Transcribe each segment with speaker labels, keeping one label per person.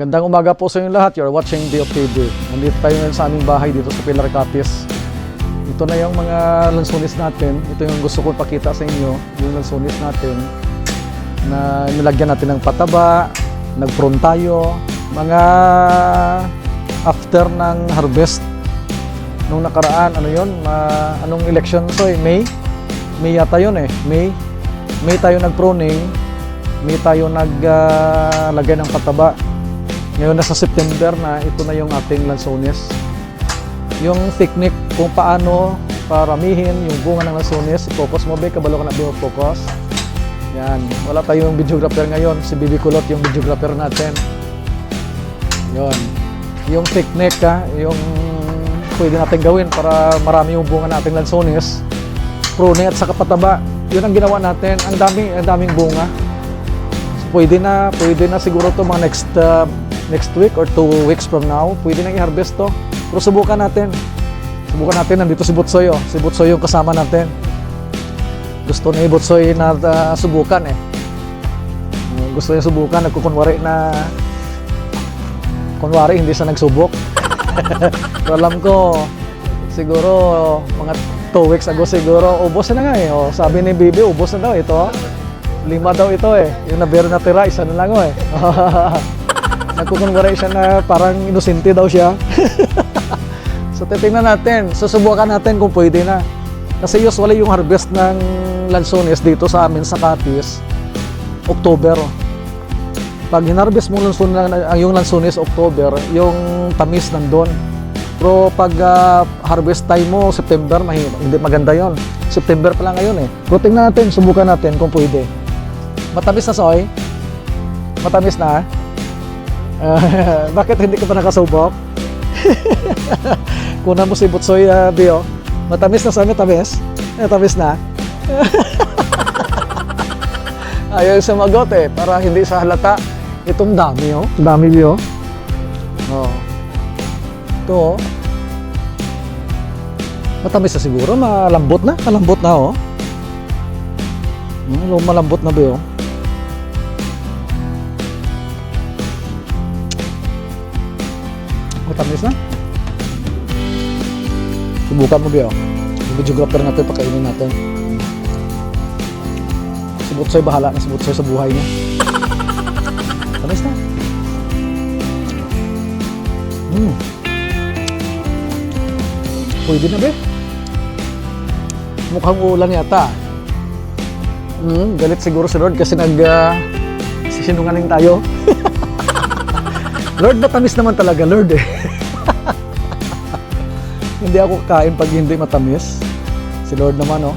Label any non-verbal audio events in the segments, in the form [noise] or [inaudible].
Speaker 1: Magandang umaga po sa inyo lahat. You're watching DOTV. Nandito tayo ngayon sa aming bahay dito sa Pilar Capiz. Ito na yung mga lansunis natin. Ito yung gusto ko pakita sa inyo. Yung lansunis natin na nilagyan natin ng pataba, nag-prune tayo. Mga after ng harvest nung nakaraan, ano yun? Ma, anong election so eh? May? May yata yun eh. May. May tayo nag-pruning. May tayo naglagay ng pataba. Ngayon nasa September na, ito na yung ating lansones. Yung technique kung paano paramihin yung bunga ng lansones, focus mo, be, kabalo ka na be, focus. Yan, wala tayong videographer ngayon, si Bibi Kulot yung videographer natin. Yon. Yung technique ha, yung pwede natin gawin para marami yung bunga nating lansones, pruning at saka pataba. Yun ang ginawa natin. Ang dami, ang daming bunga. So, pwede na, pwede na siguro to mga next uh, next week or two weeks from now, pwede nang i-harvest to. Pero subukan natin. Subukan natin, nandito si Butsoy oh. Si Butsoy yung kasama natin. Gusto ni Butsoy na uh, subukan eh. Uh, Gusto niya subukan, nagkukunwari na kunwari hindi siya nagsubok. [laughs] Pero alam ko, siguro mga 2 weeks ago siguro, ubos na nga eh. O, sabi ni Bibi, ubos na daw ito. Lima daw ito eh. Yung nabiro na tira, isa na lang oh eh. [laughs] Nagkukunwari siya na parang inosente daw siya. [laughs] so titingnan natin, susubukan natin kung pwede na. Kasi usually yung harvest ng lansones dito sa amin sa Capiz, October. Pag hinarvest mo lanson, yung lansones October, yung tamis nandun. Pero pag ah, harvest time mo, September, mahi, hindi maganda yon. September pa lang ngayon eh. Pero tingnan natin, subukan natin kung pwede. Matamis na soy? Matamis na? [laughs] Bakit hindi ka pa nakasubok? [laughs] Kuna mo si Butsoy uh, Bio. Matamis na sa amin, tamis? Eh, tamis na? [laughs] Ayaw sumagot eh, para hindi sa halata. Itong dami oh. Dami Bio. Oh. Ito oh. Matamis na siguro, malambot na, malambot na oh. Hmm, malambot na Bio. Matamis na. Subukan mo, Bio. Yung videographer natin, pakainin natin. Si Butsoy, bahala na si Butsoy sa buhay niya. Tamis na. Hmm. Pwede na, Be. Mukhang ulan yata. Hmm, galit siguro si Lord kasi nag... Uh, sisinungaling tayo. [laughs] Lord, matamis naman talaga, Lord eh. [laughs] hindi ako kakain pag hindi matamis. Si Lord naman, oh.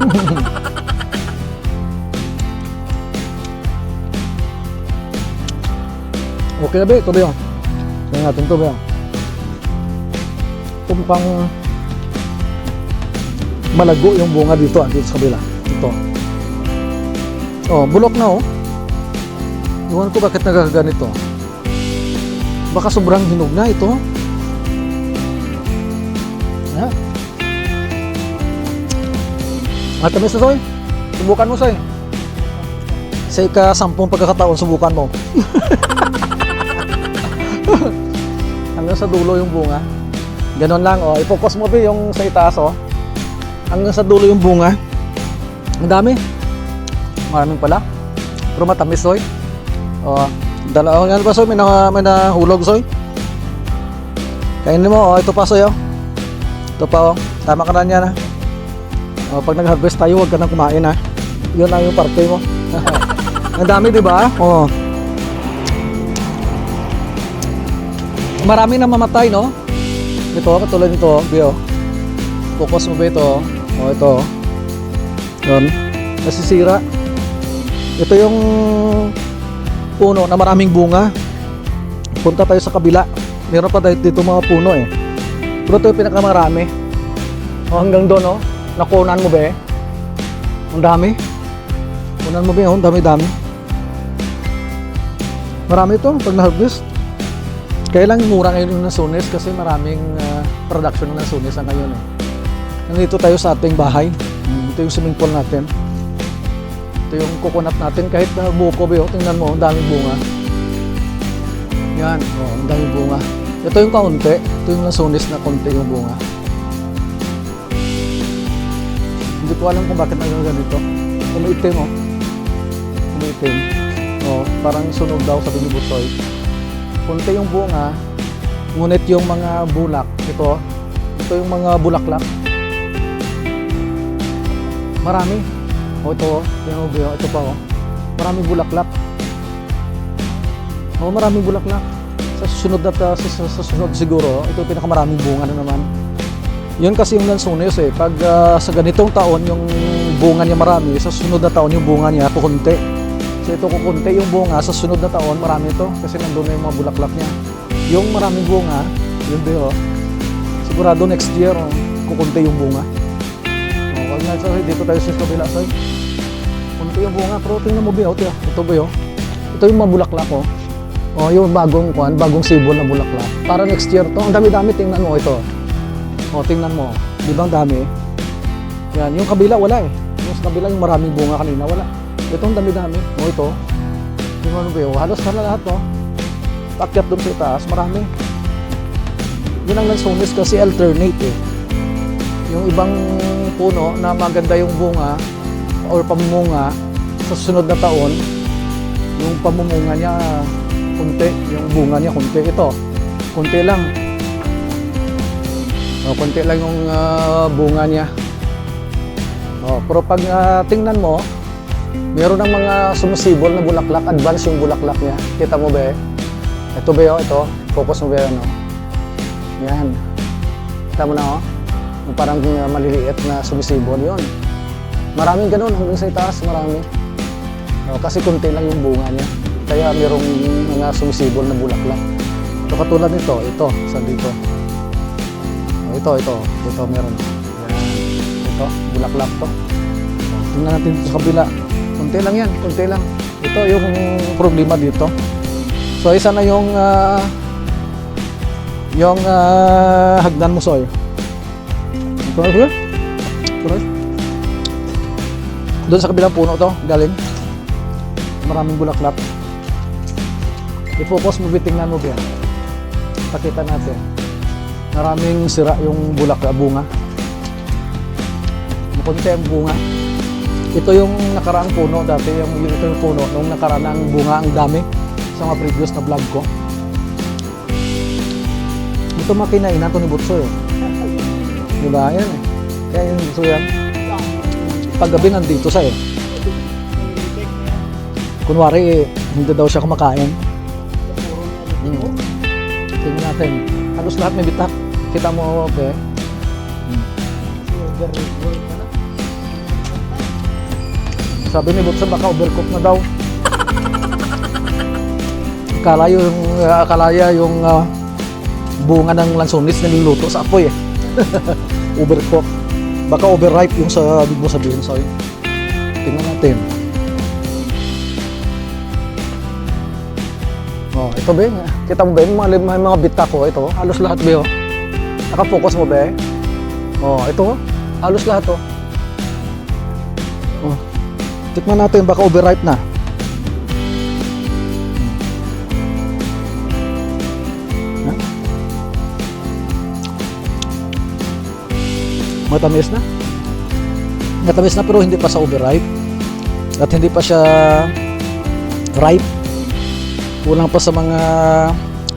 Speaker 1: [laughs] okay na ba? Ito ba yun? Tingnan natin ito ba yun? Ito mukhang malago yung bunga dito, ah, dito sa kabila. Ito. Oh, bulok na, oh. Iwan ko bakit nagkaganito. Baka sobrang hinog na ito. Ha? Matamis na, Soy. Subukan mo, Soy. Sa ika-sampung pagkakataon, subukan mo. [laughs] Hanggang sa dulo yung bunga. Ganon lang, oh. I-focus mo, Bi, yung sa itaas, oh. Hanggang sa dulo yung bunga. Ang dami. Maraming pala. Pero matamis, Soy. Oh, dalawa nga ba, Soy? May, na, may nahulog, Soy. Kainin mo, oh. Ito pa, Soy, oh. Ito pa, oh. Tama ka na niyan, ha. Oh, pag nag-harvest tayo, huwag ka nang kumain, ha. Yun lang yung parte mo. [laughs] Ang dami, di ba? Oh. Marami na mamatay, no? Ito, katulad nito, Bio. Focus mo ba ito? Oh, ito. Yun. Nasisira. Ito yung puno na maraming bunga. Punta tayo sa kabila. Meron pa dito mga puno eh. Pero ito yung pinakamarami. O hanggang doon oh. Nakunan mo ba eh? Ang dami. Kunan mo ba oh? Ang dami-dami. Marami ito pag na-harvest. Kaya lang mura ngayon yung nasunis kasi maraming ah, production ng nasunis na ngayon eh. Nandito tayo sa ating bahay. Ito yung swimming pool natin. Ito yung coconut natin kahit na buko ba oh, tingnan mo, ang daming bunga. Yan, oh, ang dami bunga. Ito yung kaunti. Ito yung lansones na konti yung bunga. Hindi ko alam kung bakit naging ganito. Umiitim oh. Umiitim. Oh, parang sunog daw sabi ni Busoy. Konti yung bunga, ngunit yung mga bulak, ito, ito yung mga bulaklak. Marami. Oh, ito oh. Yung ubi, oh. Ito pa oh. Maraming bulaklak. Oh, maraming bulaklak. Sa susunod na sa, sa, sa susunod siguro, ito pinakamaraming bunga na naman. Yun kasi yung lansones eh. Pag ah, sa ganitong taon, yung bunga niya marami, sa susunod na taon, yung bunga niya kukunti. So ito kukunti yung bunga, sa sunod na taon, marami ito. Kasi nandun na yung mga bulaklak niya. Yung maraming bunga, yun din oh. Sigurado next year, oh, kukunti yung bunga. Oh, wag na, sorry, dito tayo sa kabila, sorry. Kunti yung bunga, pero tingnan mo, Bio, ito, ito, Bio. Ito yung mga bulaklak, oh. Oh, yung bagong kwan, bagong sibol na bulaklak. Para next year to. Ang dami-dami tingnan mo ito. Oh, tingnan mo. Di ba ang dami? Yan, yung kabila wala eh. Yung sa kabila yung maraming bunga kanina wala. Ito ang dami-dami. Oh, ito. Yung ano ba yun? Halos na lahat, no? Pakyat doon sa itaas, marami. Yun ang lansones kasi alternate eh. Yung ibang puno na maganda yung bunga or pamumunga sa susunod na taon, yung pamumunga niya kunti, yung bunga niya kunti. Ito, kunti lang. O, kunti lang yung ah, bunga niya. O, pero pag ah, tingnan mo, meron ng mga sumusibol na bulaklak, advance yung bulaklak niya. Kita mo ba eh? Ito ba yun? Ito. Focus mo ba yun? No? Yan. Kita mo na oh. Parang uh, maliliit na sumisibol yun. Maraming ganun hanggang sa itaas, marami. Oh, kasi kunti lang yung bunga niya. Kaya merong mga sumisibol na bulaklak. Ito katulad nito, ito, sa dito. Oh, ito, ito, ito meron. Ito, bulaklak to. Tingnan natin sa kabila. Kunti lang yan, kunti lang. Ito yung problema dito. So isa na yung ah, yung ah, hagdan mo soy. Ito na. Doon sa kabilang puno to, galing. Maraming bulaklak. I-focus mo, bitingnan mo yan? Pakita natin. Maraming sira yung bulak, ah, bunga. Makunti ang bunga. Ito yung nakaraang puno dati, yung ito yung puno nung nakaraan ang bunga ang dami sa mga previous na vlog ko. Ito makinain nato ni Butso eh. Di? Yan eh. Kaya yung Butso yan. Paggabi nandito siya eh. Kunwari eh, hindi daw siya kumakain. Hmm. Tingnan natin. Halos lahat may bitak. Kita mo, okay? Sabi ni Butso baka overcook na daw. Akala yung uh, yung ah, bunga ng lansones na niluto sa apoy eh. [laughs] Overcook. Baka overripe yung sa ibig mo sabihin sa Tingnan natin. Oh, ito ba? yun? Kita mo ba yung mga, may mga bita ko? Ito, halos lahat ba yun? Nakafocus mo ba? Oh, ito, halos lahat to. Oh. Tikman natin, baka overripe na. Matamis na. Matamis na pero hindi pa sa overripe. At hindi pa siya ripe. Kulang pa sa mga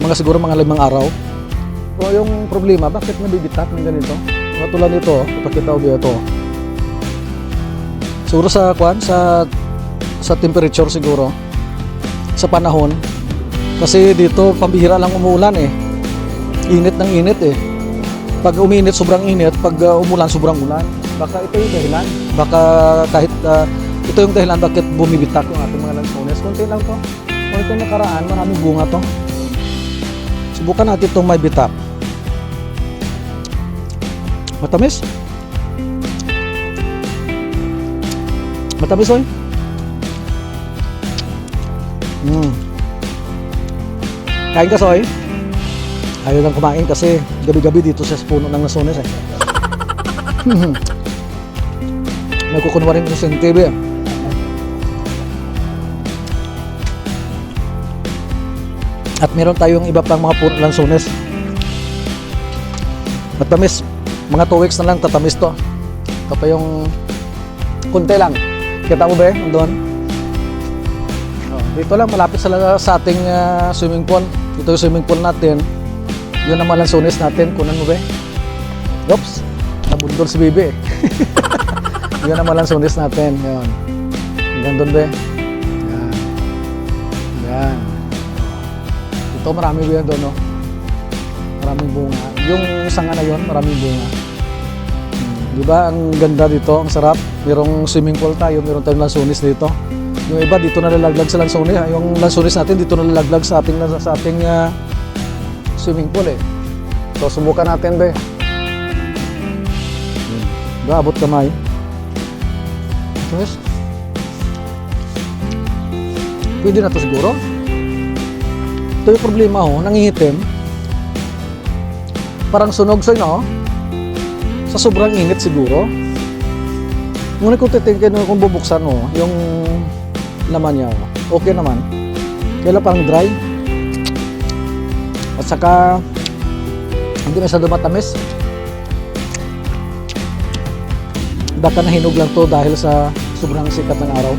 Speaker 1: mga siguro mga limang araw. So yung problema, bakit nabibitak ng ganito? Katulad nito, ipakita ko ito. Siguro sa kwan, sa sa temperature siguro. Sa panahon. Kasi dito pambihira lang umulan eh. Init ng init eh. Pag uminit sobrang init, pag uh, umulan sobrang ulan. Baka ito yung dahilan. Baka kahit uh, ito yung dahilan bakit bumibitak yung ating mga lansones. Kunti lang to. Kung itong nakaraan, maraming bunga to. Subukan natin itong may bitak. Matamis? Matamis oy. Mm. Kain ka soy? Ayaw lang kumain kasi gabi-gabi dito sa puno ng nasones eh. [laughs] Nagkukunwaring ko sa TV eh. At meron tayong iba pang mga puno lansones. Matamis. Mga 2 weeks na lang tatamis to. Ito pa yung kunti lang. Kita mo ba eh? Doon. Oh, dito lang malapit sa, sa ating ah, swimming pool. Ito yung swimming pool natin. Yun ang mga lansones natin. Kunan mo ba? Oops. Nabundol si Bibi eh. [laughs] Yun ang mga lansones natin. Yun. Hanggang doon ba? Yan. Yan. Ito marami ba yan doon, no? Maraming bunga. Yung sanga na yon, maraming bunga. Hmm, Di ba? Ang ganda dito, ang sarap. Merong swimming pool tayo, meron tayong lansones dito. Yung iba dito nalalaglag sa lansones. ah. Yung lansones natin dito nalalaglag sa ating sa ating ah, swimming pool eh. So subukan natin be. Hmm. Ba, abot kamay. Yes. Pwede na to siguro. Ito yung problema ho, nangingitim. Parang sunog sa'yo, no? Sa sobrang init siguro. Ngunit kung titingin kung bubuksan mo, yung laman niya, oh, okay naman. Kaya lang parang dry. At saka, hindi masyado matamis. Baka nahinog lang to dahil sa sobrang sikat ng araw.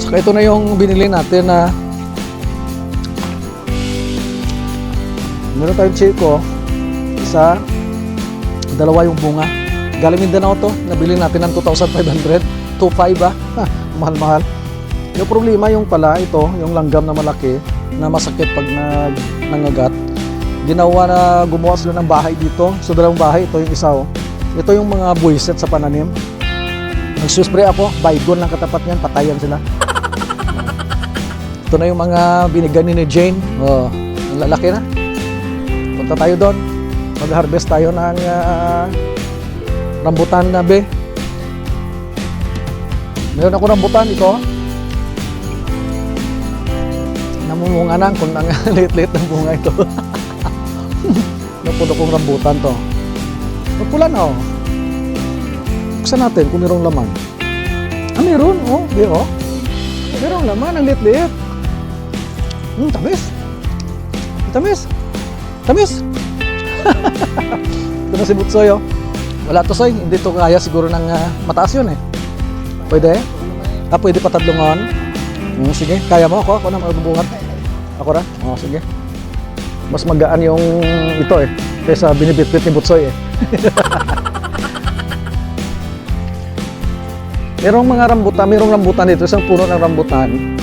Speaker 1: Saka ito na yung binili natin na meron tayong chico isa dalawa yung bunga. Galing Mindanao to. Nabili natin ng 2,500 2,500 ba Ha, mahal-mahal. Yung problema yung pala ito yung langgam na malaki na masakit pag nag, nangagat. Ginawa na gumawa sila ng bahay dito. So dalawang bahay ito yung isa oh. ito yung mga buwiset sa pananim. Nagsuspray ako baygon lang katapat niyan patayan sila. Ito na yung mga binigyan ni Jane. Oh, ang lalaki na. Punta tayo doon. Mag-harvest tayo ng ah, rambutan na be. Meron ako rambutan ito namumunga [laughs] na kung ang liit-liit ng bunga ito. [laughs] Napuno kong rambutan to. Magpula na oh. Buksan natin kung mayroong laman. Ah meron oh. Di oh. Mayroong laman ang liit-liit. Hmm tamis. Tamis. Tamis. [laughs] Ito na si Butsoy oh. Wala to soy, hindi to kaya siguro ng ah, mataas yun eh. Pwede? Ah, pwede patadlungan? Hmm, sige, kaya mo ako, ako na magbubungat. Ako ra? Oo, sige. Mas magaan yung ito eh, kaysa binibitbit ni Butsoy eh. [laughs] merong mga rambutan, merong rambutan dito, isang puno ng rambutan.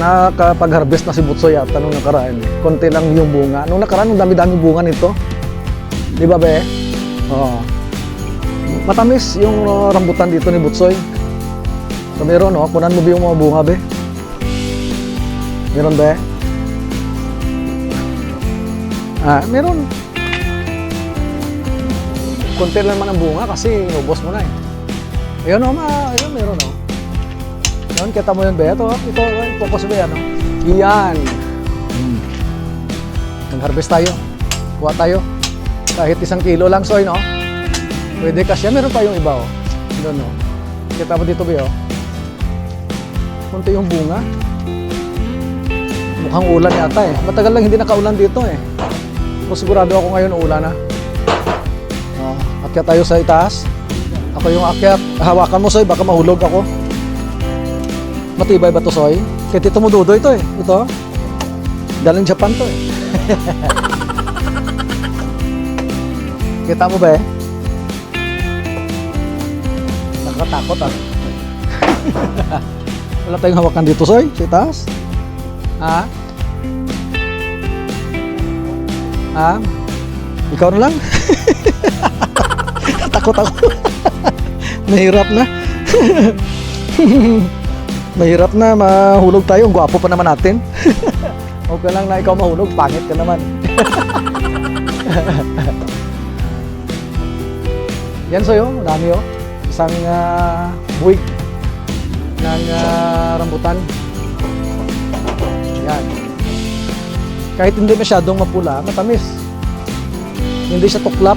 Speaker 1: Nakapag-harvest na si Butsoy yata nung nakaraan. Konti lang yung bunga. Nung nakaraan, ang dami-dami bunga nito. Di ba, be? Oo. Matamis yung uh, rambutan dito ni Butsoy. So, meron, no? Kunan mo ba yung mga bunga, be? Meron, be? Ah, meron. Konti lang naman ang bunga kasi inubos mo na eh. Ayun, oh, ma, ayun, meron, oh. Yun, kita mo yun, be? Ito, ito, ito, focus ba yan, no? Iyan. Hmm. Mag-harvest tayo. Kuha tayo. Kahit isang kilo lang, soy, no? Pwede kasi. Meron pa yung iba, oh. Doon, no? Kita mo dito, be, oh. Kunti yung bunga. Mukhang ulan yata, eh. Matagal lang hindi nakaulan dito, eh. Pero sigurado ako ngayon ulan na. Oh, akyat tayo sa itaas. Ako yung akyat. Hawakan mo, soy. Baka mahulog ako. Matibay ba to, soy? Kaya Tito Mududo ito, eh. Ito. Galing Japan to, eh. [laughs] Kita mo ba eh? Nakakatakot ah. [laughs] Wala tayong hawakan dito, Soy, sa itaas. Ha? Ha? Ikaw na lang? [laughs] Takot ako. [laughs] Mahirap na. [laughs] Mahirap na, mahulog tayo. Ang gwapo pa naman natin. okay lang na ikaw mahulog, pangit ka naman. Yan sa'yo, dami oh. Isang uh, buwig ng ah, rambutan. Yan. Kahit hindi masyadong mapula, matamis. Hindi siya tuklap.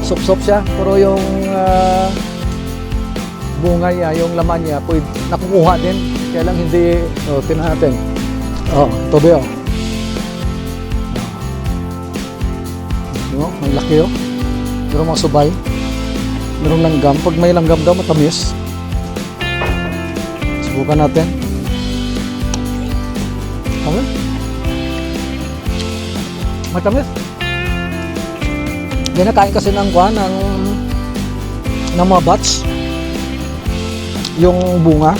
Speaker 1: Sop-sop siya. Pero yung ah, bunga niya, yung laman niya, pwede, nakukuha din. Kaya lang hindi, oh, tingnan natin. Oh, ito ba oh. No, ang laki oh. Pero mga subay. Merong langgam. Pag may langgam daw, matamis. Subukan natin. Matamis. Hindi nakain kasi ng kuhan, ng, ng mga bats. Yung bunga.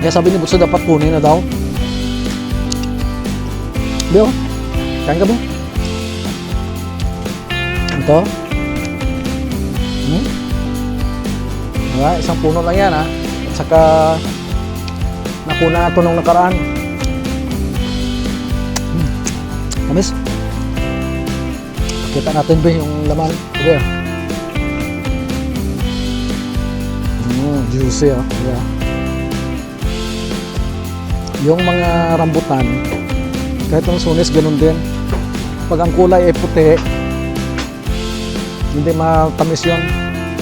Speaker 1: Kaya sabi ni Butso dapat kunin na daw. Bio, kain ka ba? Ito. Hmm? Diba? Isang puno lang yan ha. At saka nakuna na ito nung nakaraan. Hmm. Tamis. Kita natin ba yung laman? Ito ba? Mm, juicy ah. Yeah. Yung mga rambutan, kahit ang sunis, ganun din. Pag ang kulay ay puti, hindi matamis yun.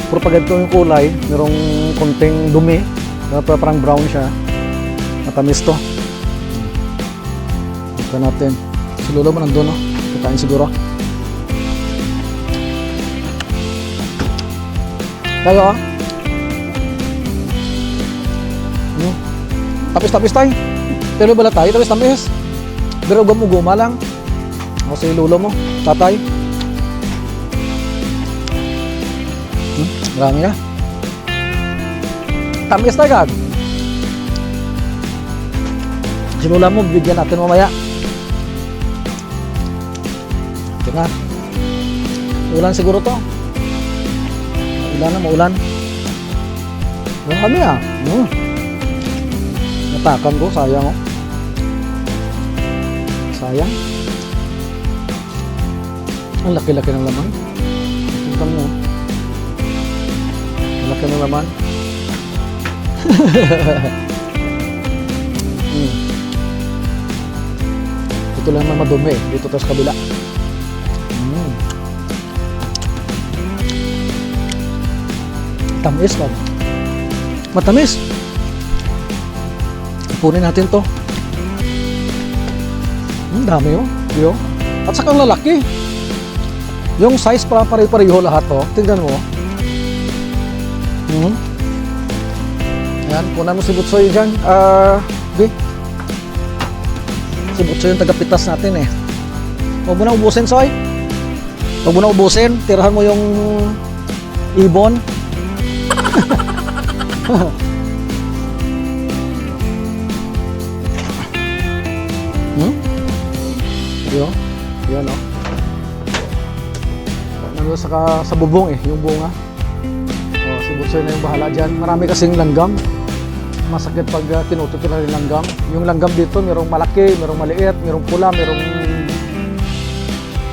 Speaker 1: Pero pag ito yung kulay, merong konting dumi, parang brown siya, matamis to. Ito natin. Si Lolo mo nandun, no? Kakain siguro. Tayo, ah. Hmm. Tapis-tapis tayo. Pero bala tayo, tapis-tapis. Pero gumuguma lang. O si lulo mo, tatay. Hmm, marami na. Tamis na agad. Si lula mo, bigyan natin mamaya. Ito na. Ulan siguro to. Ulan na, maulan. Kami ah. Hmm. Natakan ko, sayang oh. Sayang. Ang laki-laki ng laman. Tingnan mo. Ang laki ng laman. [laughs] hmm. Ito lang naman madumi. Dito tayo sa kabila. Tamis lang. Matamis. Ipunin natin to. Ang dami oh. Yo. At saka ang lalaki. Yung size para pare-pareho lahat to. Tingnan mo. Hmm. Ayan, kunan mo si Butsoy dyan. Ah, uh, Si Butsoy yung tagapitas natin eh. Huwag mo na ubusin, Soy. Huwag mo na ubusin. Tirahan mo yung ibon. Hmm? Yo, yan o. Nandun sa, sa bubong eh, yung bunga. Oh, si Butsoy na yung bahala dyan. Marami kasing langgam. Masakit pag uh, tinututo na rin langgam. Yung langgam dito, merong malaki, merong maliit, merong pula, merong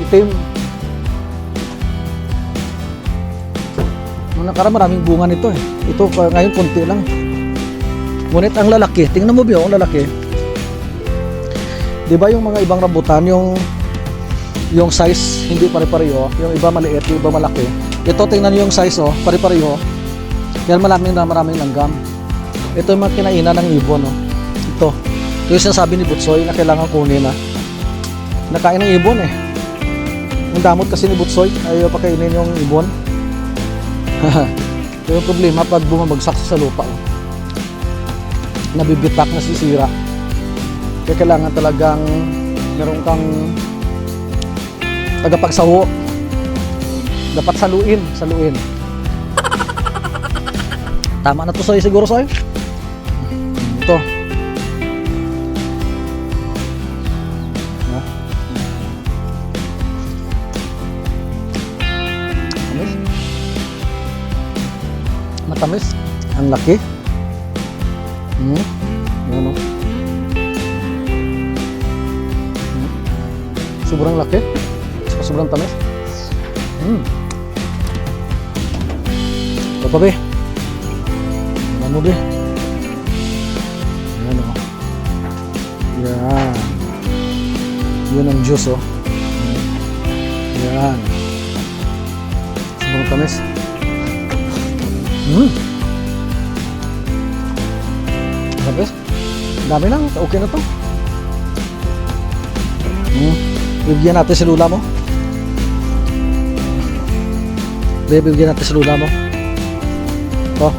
Speaker 1: itim. Nung nakaraan maraming bunga nito eh. Ito uh, ngayon konti lang. Ngunit ang lalaki, tingnan mo ba ang lalaki? 'Di ba yung mga ibang rambutan yung yung size hindi pare-pareho, yung iba maliit, yung iba malaki. Ito tingnan niyo yung size oh, pare-pareho. Yan maraming na maraming langgam. Ito yung mga kinainan ng ibon oh. Ito. Ito yung sinasabi ni Butsoy na kailangan kunin na. Nakain ng ibon eh. Ang damot kasi ni Butsoy, ayaw pakainin yung ibon. [laughs] Ito yung problema pag bumabagsak sa lupa. Oh. Nabibitak na sisira. Kaya kailangan talagang meron kang tagapagsaho. Dapat saluin, saluin. Tama na to soy siguro soy. Ito. Matamis. Ang laki. Hmm. Yan o. Hmm. Sobrang laki. Saka sobrang tamis. Hmm. Ito pa be. Ano mo be? Yan o. Yan. Yun ang juice oh. Yan. Sobrang tamis. Hmm. Tapos, dami lang. Okay na to. Hmm. Bibigyan natin si Lula mo. Bibigyan natin si Lula mo. Ito.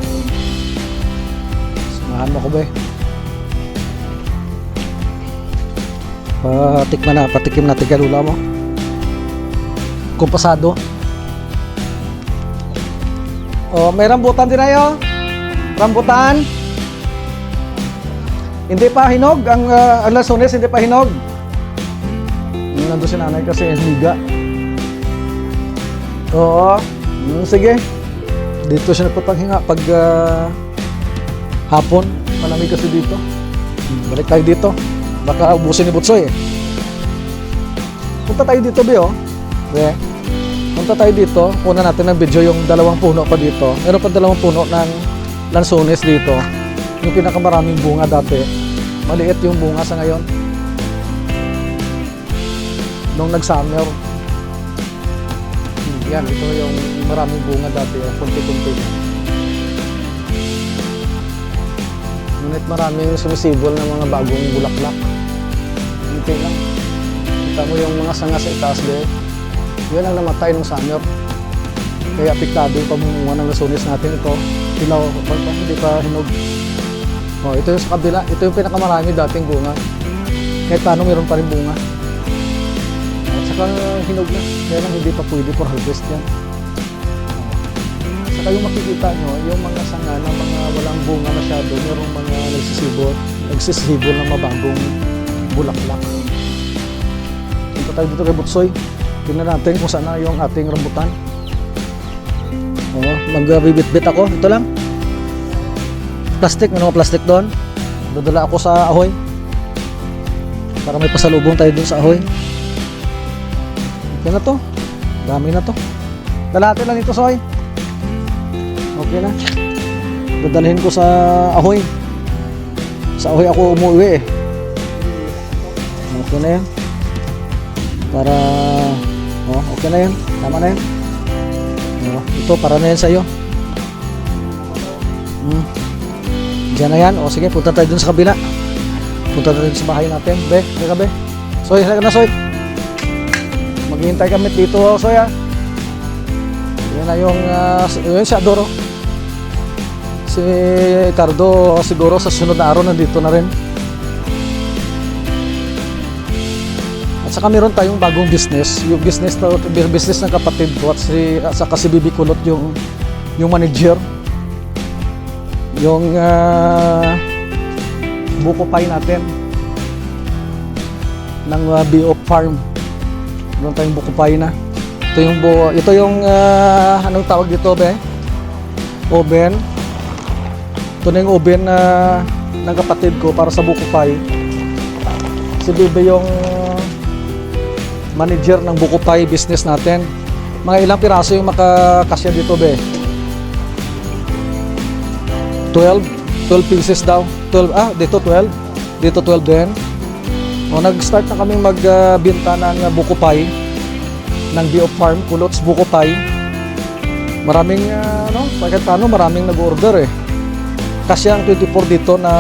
Speaker 1: Samahan mo ko, be. Patikman na, patikim natin kay Lula mo. Kumpasado. Oh, may rambutan din ayo. Rambutan. Hindi pa hinog ang uh, ang lansones, hindi pa hinog. Yung nandun si nanay kasi higa. Oo. Mm, sige. Dito siya nagpapanghinga pag ah, hapon. Malamig kasi dito. Balik tayo dito. Baka ubusin ni Butsoy eh. Punta tayo dito, Be, oh. Punta tayo dito. Kuna natin ng video yung dalawang puno pa dito. Meron pa dalawang puno ng lansones dito. Yung pinakamaraming bunga dati. Maliit yung bunga sa ngayon. Nung nag-summer. Hmm, Yan, ito yung maraming bunga dati. Yung kunti-kunti. Ngunit maraming sumisibol ng mga bagong bulaklak. Kunti lang. Kita mo yung mga sanga sa itaas din. Yan ang namatay nung summer. Kaya apektado yung pamunga ng lasunis natin ito. Pa, hindi pa hinog. Oh, ito yung sa kabila. Ito yung pinakamarami dating bunga. Kahit paano meron pa rin bunga. At saka hinog na. Kaya lang hindi pa pwede for harvest yan. Oh. Saka yung makikita nyo, yung mga sanga na mga walang bunga masyado, merong mga nagsisibol, nagsisibol ng mabagong bulaklak. Punta tayo dito kay Butsoy. Tingnan natin kung saan na yung ating rambutan. Oo, magbibit-bit ako. Ito lang. Plastic, ano plastic doon? Dadala ako sa ahoy. Para may pasalubong tayo dun sa ahoy. Okay na to. Dami na to. Dalate lang ito, Soy. Okay na. Dadalhin ko sa ahoy. Sa ahoy ako umuwi eh. Okay na yan. Para, oh, okay na yan. Tama na yan. Oh, ito, para na yan sa'yo. Hmm. Diyan na yan. O sige, punta tayo dun sa kabila. Punta tayo dun sa bahay natin. Be, be ka be. Soy, halika na Soy. Maghihintay kami dito, Soy ah. Yan na yung, uh, yun si Adoro. Si Cardo siguro sa sunod na araw nandito na rin. Saka meron tayong bagong business, yung business na business ng kapatid ko at si at saka si yung yung manager. Yung uh, buko pie natin ng uh, BO Farm. Meron tayong buko pie na. Ito yung buo, ito yung ah, anong tawag dito, be? Oven. Ito na yung oven na ng kapatid ko para sa buko pie. Si Bibi yung manager ng Pie business natin. Mga ilang piraso yung makakasya dito, be? 12? 12 pieces daw. 12, ah, dito 12. Dito 12 din. O, nag-start na kaming magbinta ng uh, Buko Pie ng Bio Farm, Kulots Buko Pie. Maraming, uh, ano, kahit paano, maraming nag-order eh. Kasi ang 24 dito na,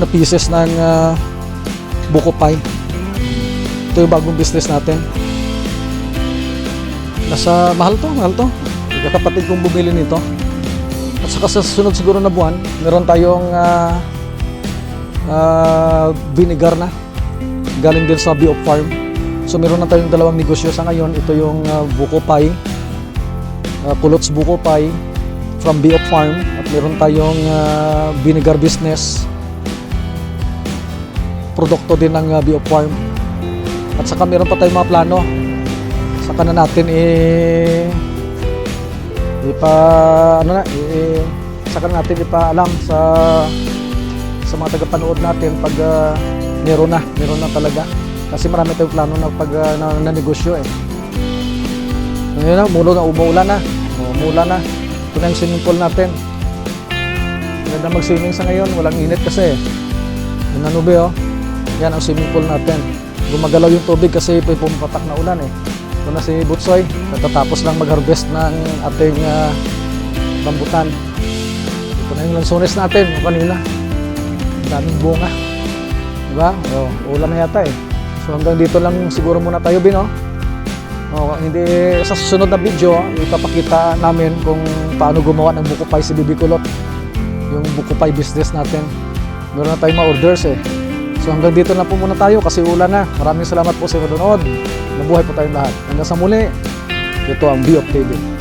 Speaker 1: na pieces ng uh, Buko Pie. Ito yung bagong business natin. Nasa, mahal to, mahal to. Kapatid kong bumili nito. At saka sa sunod siguro na buwan, meron tayong ah, ah, vinegar na. Galing din sa Bio Farm. So meron na tayong dalawang negosyo sa ngayon. Ito yung ah, Buko Pie. Uh, Kulots Buko Pie from Bio Farm. At meron tayong ah, vinegar business. Produkto din ng ah, Bio Farm. At saka meron pa tayong mga plano. Saka na natin i ipa ano na i, saka na natin ipaalam sa sa mga tagapanood natin pag ah, meron na, meron na talaga. Kasi marami tayong plano na pag ah, na, na negosyo eh. Ngayon na, mulo na, umuulan na. O, umuulan na. Ito na yung swimming pool natin. Ganda mag-swimming sa ngayon, walang init kasi. Yan ano ba oh? Yan ang swimming pool natin. Gumagalaw yung tubig kasi may pumapatak na ulan eh. Ito na si Butsoy, katatapos lang mag-harvest ng ating ah, rambutan. Ito na yung lansones natin, kanina. Ang daming bunga. Diba? O, ulan na yata eh. So hanggang dito lang siguro muna tayo, Bino. O, hindi sa susunod na video, ipapakita namin kung paano gumawa ng buko pie si Bibi Kulot. Yung buko pie business natin. Meron na tayong ma-orders eh. So hanggang dito na po muna tayo kasi ulan na. Maraming salamat po sa panonood. Mabuhay po tayong lahat. Hanggang sa muli, ito ang Biop TV.